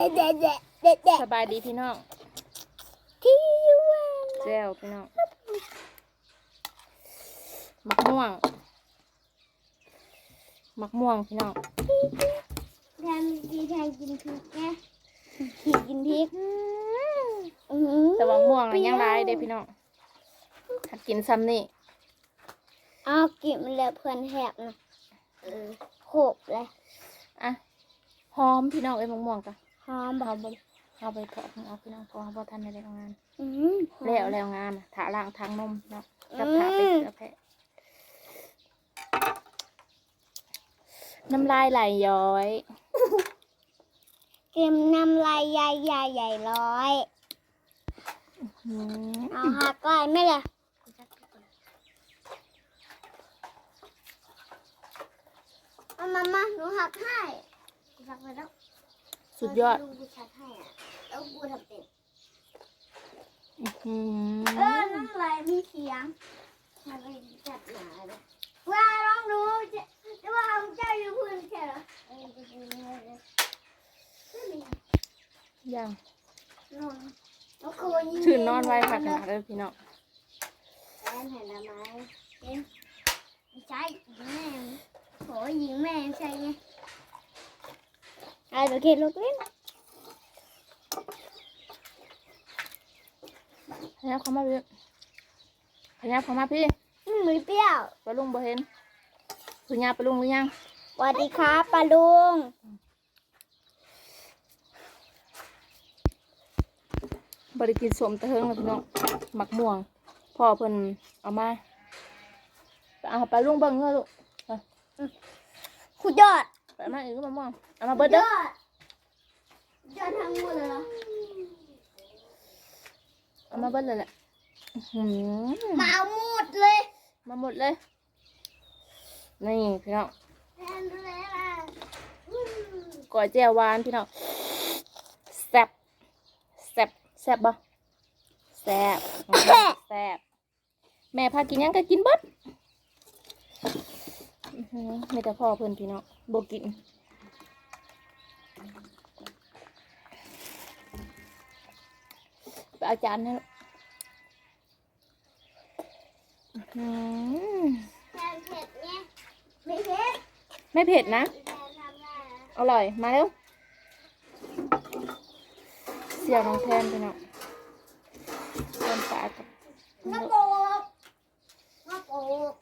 เด็ดเด็ดเด็ดเด็ดสบายดีพี่น้องที่ว่าแจ้วพี่น้องมักม่วงมักม่วงพี่น้องทำดีทำกินพริกนะกินกินพริกอืมแต่ว่าม่วงน่ะยังหลายเด้พี่น้องถ้ากินซ้ำนี่เอากินมันเลยเพื่อนแหบนะเออโขบเลยอะหอมพี่น้องเอ้ยมักม่วงกันห อมบเอาไปเอาไปเถาะเอาพี่น้องเพอพอทันในโรงงานอืมหอมแล้วแล้วงานน่ะถาล่างทางนมเนาะกับถาเป็ดอืมกับแพะน้ำลายไหลย้อย เกมน้ำลายใหญ่ใหญ่ใหญ่ร้อยอืมเอาหักก้อยไม่เลยเอามามาหนูหักให้กูหักไปแล้ว สุดยอดดูกูชักให้อะ แล้วกูทำเป็น อื้อหืเอออน้ำลายมีเสียงทำไมจับหนาเลยว่าลองดูจะจะว่าเอาเจ้าอยู่พื้นแค่เหรอเออจะดูเลยเลยไม่มียังนอนแล้วก็ยิงชื่นนอนไว้ค่ะขนาดเลยพี่น้องแฟนเห็นแล้วไหมเห็นไม่ใช่ยิงแม่งโหยิงแม่งใช่ไง ไอ้ตัวเกลูกเล่นพยับเข้ามาพี่พยับเข้ามาพี่อืมมือเปรี้ยวปลาลุงบ่เห็นพยับปลาลุงหรือยังสวัสดีครับปาลุงบริกินสมตะเฮิงเลยพี่น้องหมักม่วงพ่อเพิ่นเอามาไปเอาปลาลุงเบิ่งเงอะลูกขุดยอดไปเอามาอีกก็มะม่วง เอามาเบิดเด้อยอดยอดทั้งหมดเลยเหรอเอามาเบิดเลยแหละอื้อหือมาเอาหมดเลยมาหมดเลย นี่พี่น้องแทนเลยล่ะอืมก๋วยเจียวหวานพี่น้องแซ่บแซ่บแซ่บบ่แซ่บแซ่บแม่พากินหยังก็กินเบิดอื้อหือมีแต่พ่อเพิ่นพี่น้องบ่กิน อาจารย์นเผ็ดไม่เผ็ดไม่เผ็ดนะ อร่อย มาเร็ว เสียวน้องแทนพี่น้องเติมปลากับมะโปกมะโปก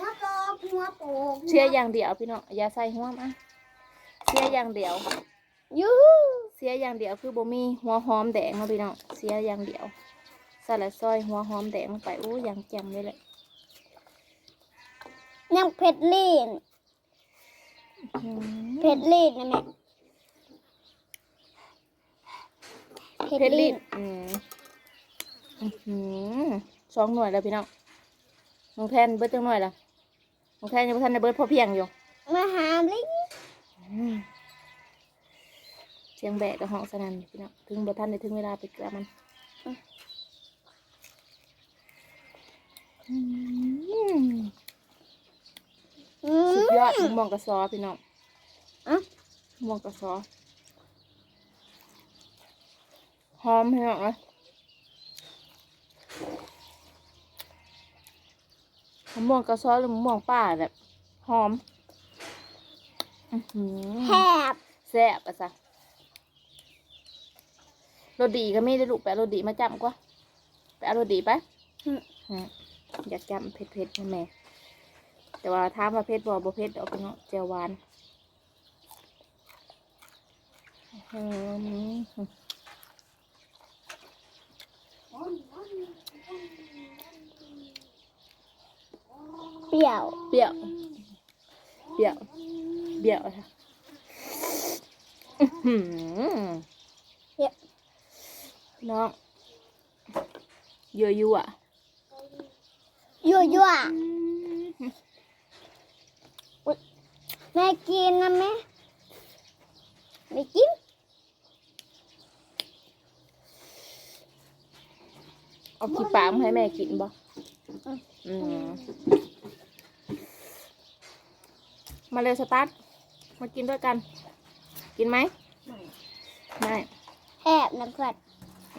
มะโปกมะโปกเชียอย่างเดียวพี่เน้องอย่าใส่หัวมาเชียอย่างเดียวยูฮูเสียอย่างเดียวคือบ่มีหัวหอมแดงเนาะพี่น้องเสียอย่างเดียวใส่ละซอยหัวหอมแดงลงไปอู้อย่างแจ่มเลยแหละยังเผ็ดลีนอืมเผ็ดลีนนะแม่เผ็ดลิ้นอืมอื้อหือสองหน่วยแล้วพี่น้องน้องแทนเบิดจังหน่วยละน้องแทนยังบ่ทันได้เบิดพอเพียงอยู่มาหาลิงอืมเสียงแบะกับห้องสนั่นพี่น้องถึงบ่ทันได้ถึงเวลาไปเกลือมันอืมอืสุมดยอดมะม่วงกระซอพี่น้องอะมะม่วงกระซอหอมพี่น้องเลยมะม่วงกระซอหรือมะม่วงป่าแบบหอมอื้อหือแหบแซ่บอะซะ โรดีก็ไม่ได้ลูกไปเอาโรดีมาจำกว่าไปเอาโรดีไปอืมอยากจำเผ็ดๆนะแม่แต่ว่าถามว่าเผ็ดบ่บ่เผ็ดดอกพี่น้องเจียวหวานอืมเปรี้ยวเปรี้ยวเปรี้ยวเปรี้ยวค่ะอื้อหือเปรี้ยว น้องยั่วยั่วยั่วยั่วแม่กินนะแม่ไม่กินเอาขี้ปลามาให้แม่กินบ่อืมมาเร็วสตาร์ท มากินด้วยกัน กินไหมได้แทบน้ำสัตว์อืม ย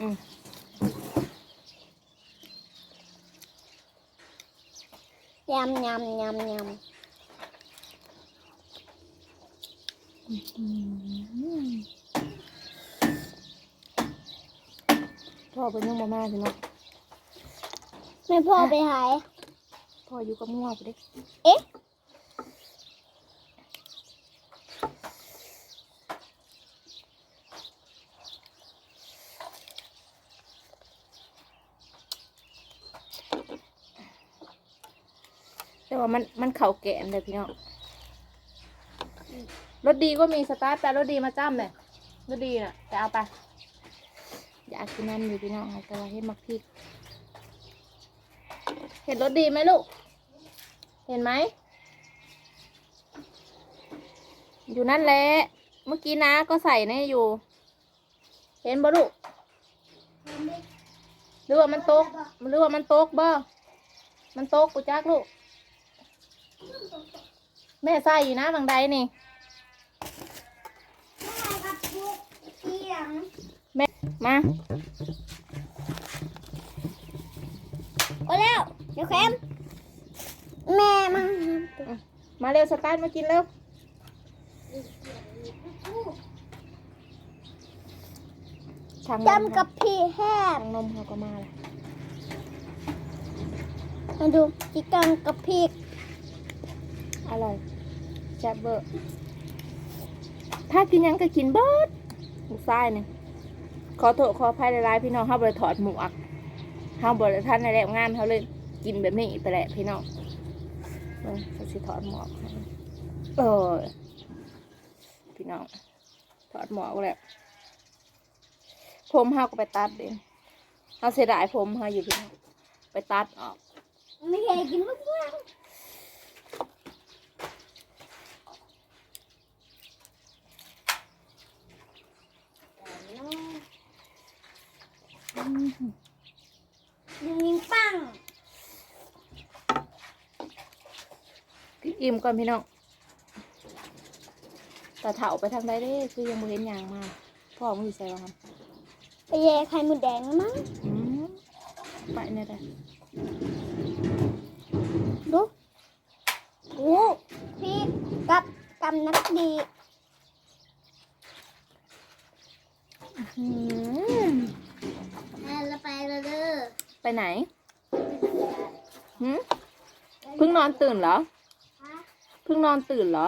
ำยำยำยพ่อเป็นยังบ่มาพี่น้องำไม่พ่อไปหาย พ่ออยู่กับงัวไปเด้เอ๊ะ แต่ว่ามันมันเข่าแกนเลยพี่น้องรถดีก็มีสตาร์ทแต่รถดีมาจ้ำเลยรถดีน่ะแต่เอาไป อยากกินน้ำอยู่พี่น้องแต่ว่าเห็นมักพริก เห็นรถดีไหมลูก เห็นไหม อยู่นั่นแหละ เมื่อกี้น้าก็ใส่เนี่ยอยู่ เห็นบ่ลูกหรือว่ามันตกหรือว่ามันตกบ่ มันตกกูจักลูก แม่ใส่อยู่นะบางใดนี่ กับพวกเสียงแม่ มา โอ้แล้ว เดี๋ยวแคมแม่มันมาเร็วสตาร์ทมากินเร็ว ช่างนมจำกับพี่แห้ง ช่างนมเขาก็มาแล้วมาดูจิกำกับพี่ อร่อยแซ่บเบอร์ถ้ากินยังก็กินเบิดลูกชายเนี่ยขอโทษขออภัยหลายๆพี่น้องเขาบริถอดหมวกเขาบริท่านในแรงงานเขาเลยกินแบบนี้ไปแหละพี่น้องเออเขาสิถอดหมวกเออพี่น้องถอดหมวกแหละผมเขาก็ไปตัดเองเขาเสียดายผมเขาอยู่พี่น้องไปตัดออก ไม่เคยกินมะม่ ยิงยิงปังกินอิ่มก่อนพี่น้องแต่เถาไปทางใดเด้คือยังบ่เห็นหยางมาพ่อมึงอยู่ใส่วะครับไปแย่ไข่มดแดงแล้วมั้งอืมไปเนี่ยได้ดูดูพี่กับกำนักดี อืม แม่ละไปละเด้อ ไปไหนหืมเพิ่งนอนตื่นเหรอเพิ่งนอนตื่นเหรอ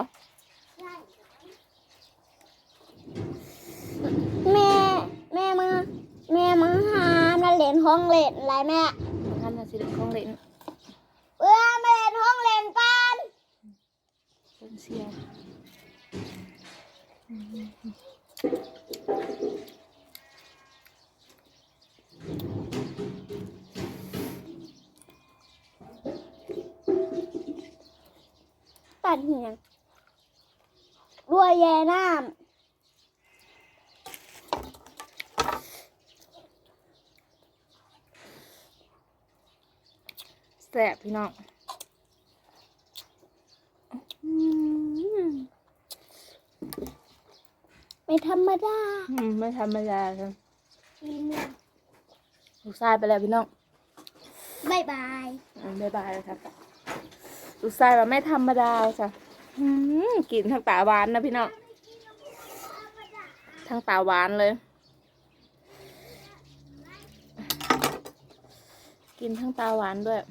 แม่ แม่มาแม่มาหามาเล่นห้องเล่นอะไรแม่ท่านน่ะสิเด็กของเล่นเอื้อมาเล่นห้องเล่นกันเล่นเสียง อืมตัดเหียงรวยแย่น้แซ่บพี่น้องอืมำไม่ธรรมดาอืมไม่ธรรมดาครับอีเมียลูกชายไปแล้วพี่น้อง บายบาย อืมบ๊ายบายเลยครับ ลูกชายว่าไม่ธรรมดาจ้ะกลิ่นทางตาหวานนะพี่น้องทางตาหวานเลย กินทั้งตาหวานด้วย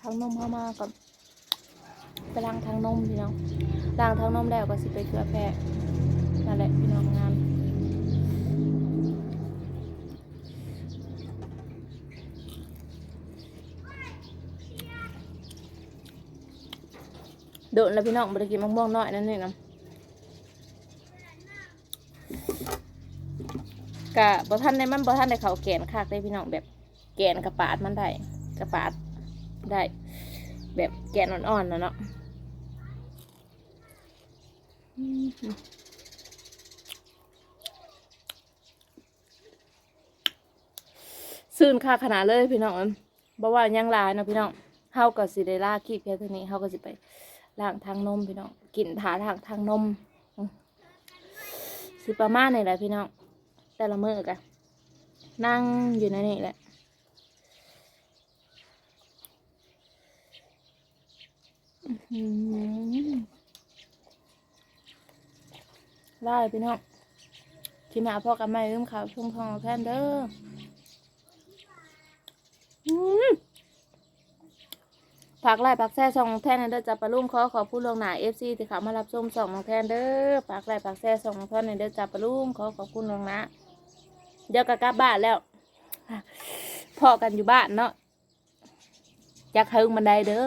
ทางนมเข้ามาก่อนไปล้างทางนมพี่น้องล้างทางนมแล้วก็สิไปเกลือแพะนั่นแหละพี่น้องงาน โดนแล้วพี่น้องบริกินมะม่วงน้อยนั่นนี่นะกะบ่ท่านในมันบ่ท่านในเขาแกนคากได้พี่น้องแบบแกนกระปาดมันได้กระปาดได้ แบบแกนอ่อนๆนะเนาะซื่นค่าขนาดเลยพี่น้องเอิ้นบ่ว่ายังลายนะพี่น้องเฮาก็สิได้ลาคลิปเพียงเท่านี้เฮาก็สิไป ล้างทางนมพี่น้องกินถาทางทางนมสิประมาณนี่แหละพี่น้องแต่ละมือกันนั่งอยู่ในนี่แหละอื้อหือได้พี่น้องที่มาพ่อกับแม่ลืมข่าวชุ่มทองแทนเด้อม ผักไล่ผักแซ่ซองแทนเด้อจะปลาลุ่มขอขอบผู้ลวงหนาเอฟซีที่เขามารับชมสองแทนเด้อผักไล่ผักแซ่ซองแทนเด้อจะปลาลุ่มขอขอบคุณลวงหนาเดี๋ยวก็กลับบ้านแล้วพอกันอยู่บ้านเนาะอยากเฮงบันไดเด้อ